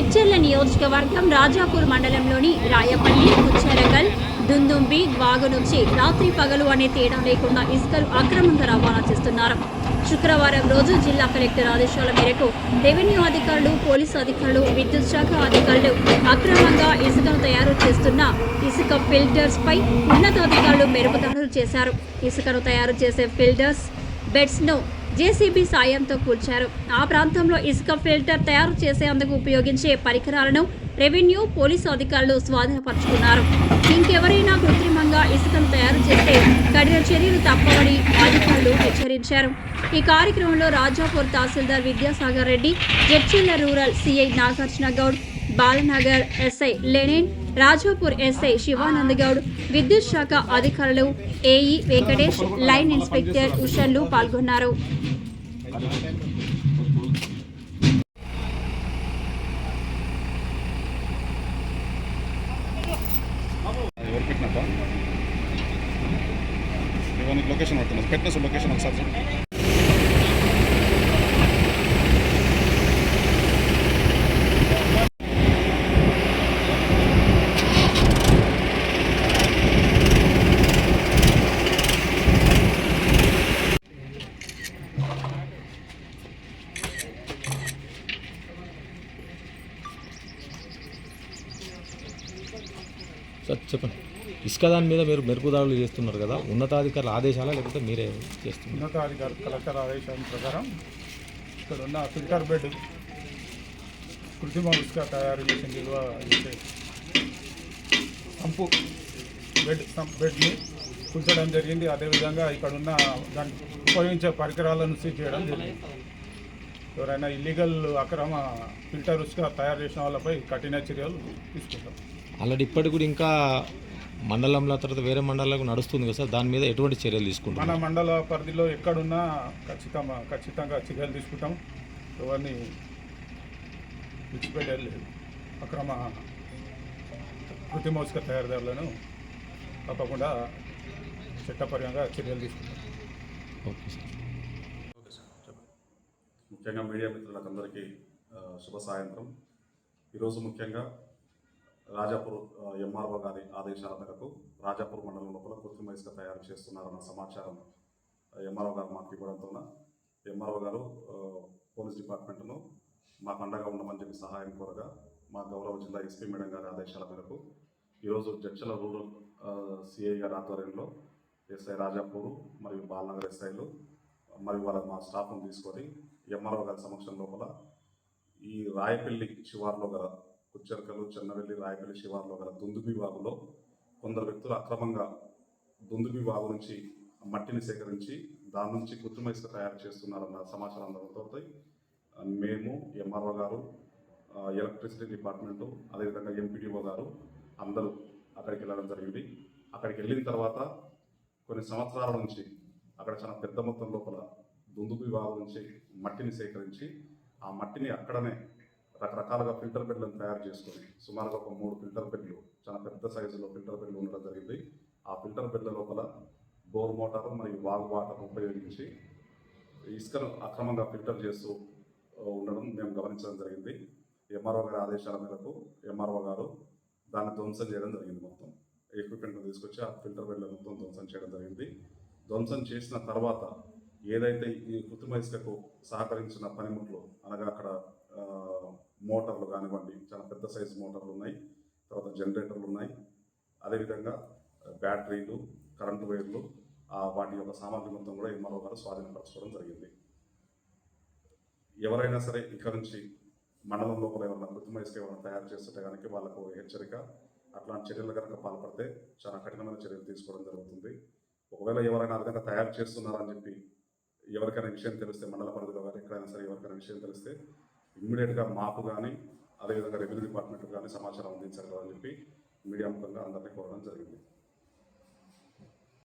నియోజకవర్గం రాజాపూర్ మండలంలోని రాయపల్లి కుచ్చెరగల్ దుందుంబి వాగు నుంచి రాత్రి పగలు అనే తేడా లేకుండా ఇసుకలు అక్రమంగా రవాణా చేస్తున్నారు. శుక్రవారం రోజు జిల్లా కలెక్టర్ ఆదేశాల మేరకు రెవెన్యూ అధికారులు పోలీసు అధికారులు విద్యుత్ శాఖ అధికారులు అక్రమంగా ఇసుకను తయారు చేస్తున్న ఇసుక ఫిల్టర్స్ పై ఉన్నతాధికారులు మెరుపుదాడులు చేశారు. ఇసుకను తయారు చేసే ఫిల్టర్స్ బెడ్స్ను జేసీబీ సాయంతో కూల్చారు. ఆ ప్రాంతంలో ఇసుక ఫిల్టర్ తయారు చేసేందుకు ఉపయోగించే పరికరాలను రెవెన్యూ పోలీసు అధికారులు స్వాధీనపరుచుకున్నారు. ఇంకెవరైనా కృత్రిమంగా ఇసుకను తయారు చేస్తే కఠిన చర్యలు తప్పవని అధికారులు హెచ్చరించారు. ఈ కార్యక్రమంలో రాజాపూర్ తహసీల్దార్ Vidyasagar Reddy Jadcherla rural CI Nagarjuna Goud Balanagar SI Lenin Rajapur SI Shivananda Goud విద్యుత్ శాఖ అధికారులు ఏఈ వెంకటేష్ లైన్ ఇన్స్పెక్టర్ ఉషన్లు పాల్గొన్నారు. లొకేషన్ పెట్టిన లొకేషన్ ఒకసారి సార్ చెప్పండి. ఇసుక దాని మీద మీరు మెరుగుదారులు చేస్తున్నారు కదా ఉన్నతాధికారుల ఆదేశాలా లేకపోతే మీరే చేస్తున్నారు? ఉన్నతాధికారు కలెక్టర్ ఆదేశాల ప్రకారం ఇక్కడ ఉన్న ఫిల్టర్ బెడ్ కృత్రిమ ఇసుక తయారు చేసి నిల్వ చేసే సంపు బెడ్ సంప్ బెడ్ని కూర్చోడం జరిగింది. అదేవిధంగా ఇక్కడ ఉన్న దాన్ని ఉపయోగించే పరికరాలను సీజ్ చేయడం జరిగింది. ఎవరైనా ఇల్లీగల్ అక్రమ ఫిల్టర్ ఇసుక తయారు చేసిన వాళ్ళపై కఠిన చర్యలు తీసుకుంటాం. ఆల్రెడీ ఇప్పటికి కూడా ఇంకా మండలంలో తర్వాత వేరే మండలాలకు నడుస్తుంది కదా సార్ దాని మీద ఎటువంటి చర్యలు మన తీసుకుంటున్నారు మండల పరిధిలో ఎక్కడున్నా ఖచ్చితంగా ఖచ్చితంగా చర్యలు తీసుకుంటాం. ఎవరిని విడిచిపెట్టలేదు అక్రమ కృత్రిమ ఇసుక తయారీదారులను తప్పకుండా చట్టపరంగా చర్యలు తీసుకుంటాం. Okay sir. ముఖ్యంగా మీడియా మిత్రులకు అందరికీ శుభ సాయంత్రం. ఈరోజు ముఖ్యంగా రాజాపూర్ ఎంఆర్ఓ గారి ఆదేశాల మేరకు రాజాపూర్ మండలం లోపల కృత్రిమ ఇసుక తయారు చేస్తున్నారన్న సమాచారం ఎంఆర్ఓ గారు మాకు ఇవ్వడంతో ఎంఆర్ఓ గారు పోలీస్ డిపార్ట్మెంట్ను మాకు అండగా ఉండమని చెప్పి సహాయం కోరగా మా గౌరవ జిల్లా ఎస్పీ మేడం గారి ఆదేశాల మేరకు ఈరోజు జడ్చల రూరల్ సిఐ గారి ఆధ్వర్యంలో ఎస్ఐ రాజాపూర్ మరియు బాలనగర్ ఎస్ఐలు మరియు వాళ్ళ మా స్టాఫ్ను తీసుకొని ఎంఆర్ఓ గారి సమక్షం లోపల ఈ రాయపల్లి శివార్లో గల కుచ్చర్కలు చెన్నవెల్లి రాయపల్లి శివార్లో గల దుందుబి వాగులో కొందరు వ్యక్తులు అక్రమంగా దుందుబి వాగు నుంచి మట్టిని సేకరించి దాని నుంచి కృత్రిమ ఇసుక తయారు చేస్తున్నారన్న సమాచారం అందడంతో మేము ఎంఆర్ఓ గారు ఎలక్ట్రిసిటీ డిపార్ట్మెంటు అదేవిధంగా ఎంపీడీఓ గారు అందరూ అక్కడికి వెళ్ళడం జరిగింది. అక్కడికి వెళ్ళిన తర్వాత కొన్ని సంవత్సరాల నుంచి అక్కడ చాలా పెద్ద మొత్తం లోపల దుందుబి వాగు నుంచి మట్టిని సేకరించి ఆ మట్టిని అక్కడనే రకరకాలుగా ఫిల్టర్ బెడ్లను తయారు చేసుకొని సుమారుగా ఒక మూడు ఫిల్టర్ బెడ్లు చాలా పెద్ద సైజులో ఫిల్టర్ బెడ్లు ఉండడం జరిగింది. ఆ ఫిల్టర్ బెడ్ల లోపల బోర్ మోటార్ మరియు వాగు వాటర్ ఉపయోగించి ఇసుకను అక్రమంగా ఫిల్టర్ చేస్తూ ఉండడం మేము గమనించడం జరిగింది. ఎంఆర్ఓ గారి ఆదేశాల మేరకు ఎంఆర్ఓ గారు దాన్ని ధ్వంసం చేయడం జరిగింది మొత్తం. ఎక్విప్మెంట్ తీసుకొచ్చి ఆ ఫిల్టర్ బెడ్ల మొత్తం ధ్వంసం చేయడం జరిగింది. ధ్వంసం చేసిన తర్వాత ఏదైతే ఈ కృత్రిమ ఇసుకకు సహకరించిన పనిముట్లు అనగా అక్కడ మోటార్లు కానివ్వండి చాలా పెద్ద సైజు మోటార్లు ఉన్నాయి. తర్వాత జనరేటర్లు ఉన్నాయి. అదేవిధంగా బ్యాటరీలు కరెంటు వైర్లు వాటి యొక్క సామాగ్రి మొత్తం కూడా ఎంఆర్ఓ గారు స్వాధీనపరచుకోవడం జరిగింది. ఎవరైనా సరే ఇక్కడ నుంచి మండలం లోపల ఎవరైనా కృత్రిమ ఇసుక తయారు చేస్తుంటే కనుక వాళ్ళకు హెచ్చరిక అట్లాంటి చర్యలు కనుక పాల్పడితే చాలా కఠినమైన చర్యలు తీసుకోవడం జరుగుతుంది. ఒకవేళ ఎవరైనా ఆ విధంగా తయారు చేస్తున్నారని చెప్పి ఎవరికైనా విషయం తెలిస్తే మండల పరిధిలో కానీ ఎక్కడైనా సరే ఎవరికైనా విషయం తెలిస్తే ఇమ్మీడియట్గా మాకు కానీ అదేవిధంగా రెవెన్యూ డిపార్ట్మెంట్ కానీ సమాచారం అందించగలరని చెప్పి మీడియా ముఖంగా అందరినీ కోరడం జరిగింది.